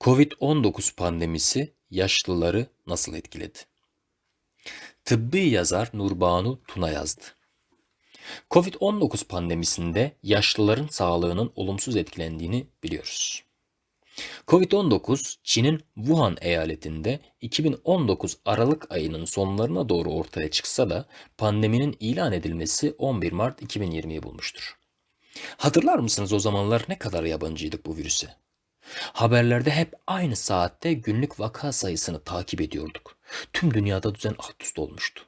Covid-19 pandemisi yaşlıları nasıl etkiledi? Tıbbi yazar Nurbanu Tuna yazdı. Covid-19 pandemisinde yaşlıların sağlığının olumsuz etkilendiğini biliyoruz. Covid-19 Çin'in Wuhan eyaletinde 2019 Aralık ayının sonlarına doğru ortaya çıksa da pandeminin ilan edilmesi 11 Mart 2020'yi bulmuştur. Hatırlar mısınız o zamanlar ne kadar yabancıydık bu virüse? Haberlerde hep aynı saatte günlük vaka sayısını takip ediyorduk. Tüm dünyada düzen alt üst olmuştu.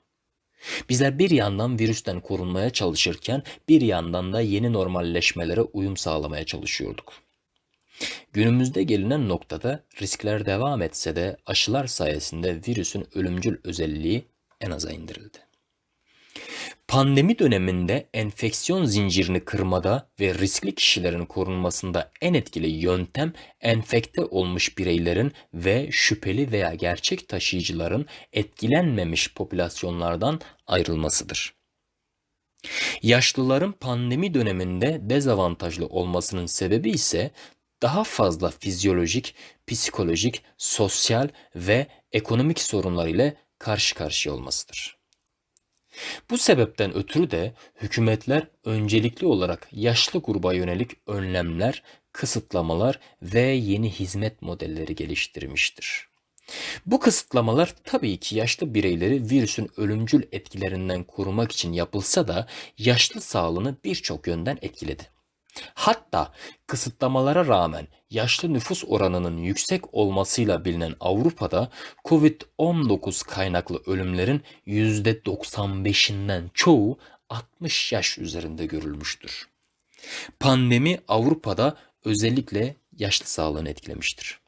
Bizler bir yandan virüsten korunmaya çalışırken bir yandan da yeni normalleşmelere uyum sağlamaya çalışıyorduk. Günümüzde gelinen noktada riskler devam etse de aşılar sayesinde virüsün ölümcül özelliği en aza indirildi. Pandemi döneminde enfeksiyon zincirini kırmada ve riskli kişilerin korunmasında en etkili yöntem enfekte olmuş bireylerin ve şüpheli veya gerçek taşıyıcıların etkilenmemiş popülasyonlardan ayrılmasıdır. Yaşlıların pandemi döneminde dezavantajlı olmasının sebebi ise daha fazla fizyolojik, psikolojik, sosyal ve ekonomik sorunlar ile karşı karşıya olmasıdır. Bu sebepten ötürü de hükümetler öncelikli olarak yaşlı gruba yönelik önlemler, kısıtlamalar ve yeni hizmet modelleri geliştirmiştir. Bu kısıtlamalar tabii ki yaşlı bireyleri virüsün ölümcül etkilerinden korumak için yapılsa da yaşlı sağlığını birçok yönden etkiledi. Hatta kısıtlamalara rağmen yaşlı nüfus oranının yüksek olmasıyla bilinen Avrupa'da COVID-19 kaynaklı ölümlerin %95'inden çoğu 60 yaş üzerinde görülmüştür. Pandemi Avrupa'da özellikle yaşlı sağlığını etkilemiştir.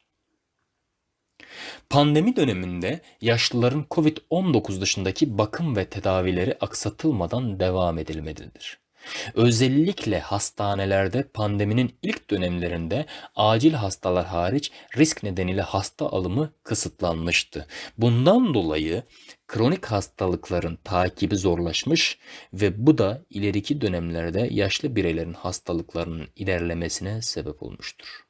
Pandemi döneminde yaşlıların COVID-19 dışındaki bakım ve tedavileri aksatılmadan devam edilmelidir. Özellikle hastanelerde pandeminin ilk dönemlerinde acil hastalar hariç risk nedeniyle hasta alımı kısıtlanmıştı. Bundan dolayı kronik hastalıkların takibi zorlaşmış ve bu da ileriki dönemlerde yaşlı bireylerin hastalıklarının ilerlemesine sebep olmuştur.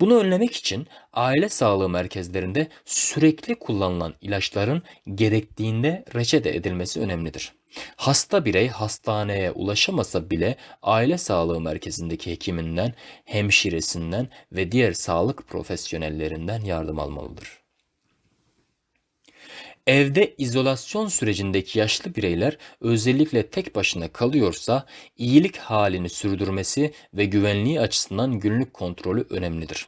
Bunu önlemek için aile sağlığı merkezlerinde sürekli kullanılan ilaçların gerektiğinde reçete edilmesi önemlidir. Hasta birey hastaneye ulaşamasa bile aile sağlığı merkezindeki hekiminden, hemşiresinden ve diğer sağlık profesyonellerinden yardım almalıdır. Evde izolasyon sürecindeki yaşlı bireyler özellikle tek başına kalıyorsa iyilik halini sürdürmesi ve güvenliği açısından günlük kontrolü önemlidir.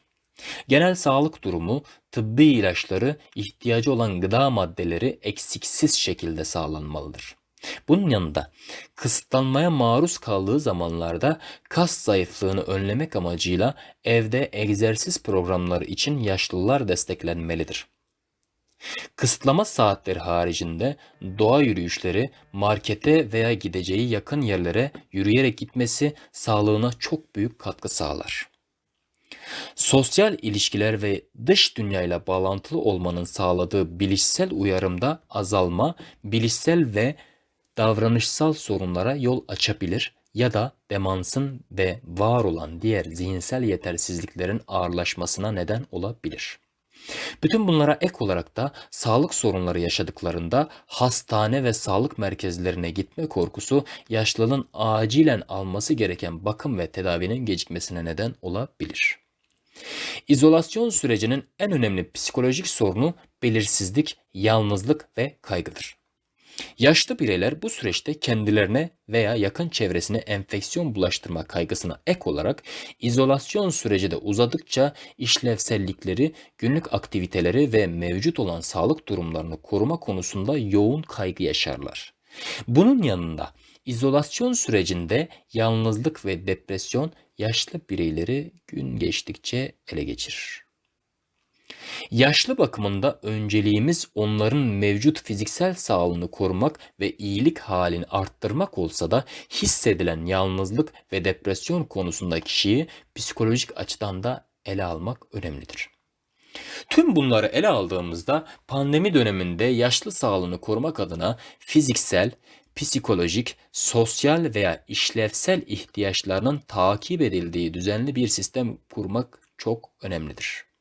Genel sağlık durumu, tıbbi ilaçları, ihtiyacı olan gıda maddeleri eksiksiz şekilde sağlanmalıdır. Bunun yanında kısıtlanmaya maruz kaldığı zamanlarda kas zayıflığını önlemek amacıyla evde egzersiz programları için yaşlılar desteklenmelidir. Kısıtlama saatleri haricinde doğa yürüyüşleri, markete veya gideceği yakın yerlere yürüyerek gitmesi sağlığına çok büyük katkı sağlar. Sosyal ilişkiler ve dış dünyayla bağlantılı olmanın sağladığı bilişsel uyarımda azalma, bilişsel ve davranışsal sorunlara yol açabilir ya da demansın ve var olan diğer zihinsel yetersizliklerin ağırlaşmasına neden olabilir. Bütün bunlara ek olarak da sağlık sorunları yaşadıklarında hastane ve sağlık merkezlerine gitme korkusu yaşlının acilen alması gereken bakım ve tedavinin gecikmesine neden olabilir. İzolasyon sürecinin en önemli psikolojik sorunu belirsizlik, yalnızlık ve kaygıdır. Yaşlı bireyler bu süreçte kendilerine veya yakın çevresine enfeksiyon bulaştırma kaygısına ek olarak izolasyon süreci de uzadıkça işlevsellikleri, günlük aktiviteleri ve mevcut olan sağlık durumlarını koruma konusunda yoğun kaygı yaşarlar. Bunun yanında izolasyon sürecinde yalnızlık ve depresyon yaşlı bireyleri gün geçtikçe ele geçirir. Yaşlı bakımında önceliğimiz onların mevcut fiziksel sağlığını korumak ve iyilik halini arttırmak olsa da hissedilen yalnızlık ve depresyon konusunda kişiyi psikolojik açıdan da ele almak önemlidir. Tüm bunları ele aldığımızda pandemi döneminde yaşlı sağlığını korumak adına fiziksel, psikolojik, sosyal veya işlevsel ihtiyaçlarının takip edildiği düzenli bir sistem kurmak çok önemlidir.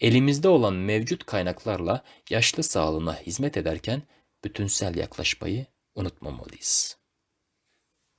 Elimizde olan mevcut kaynaklarla yaşlı sağlığına hizmet ederken bütünsel yaklaşmayı unutmamalıyız.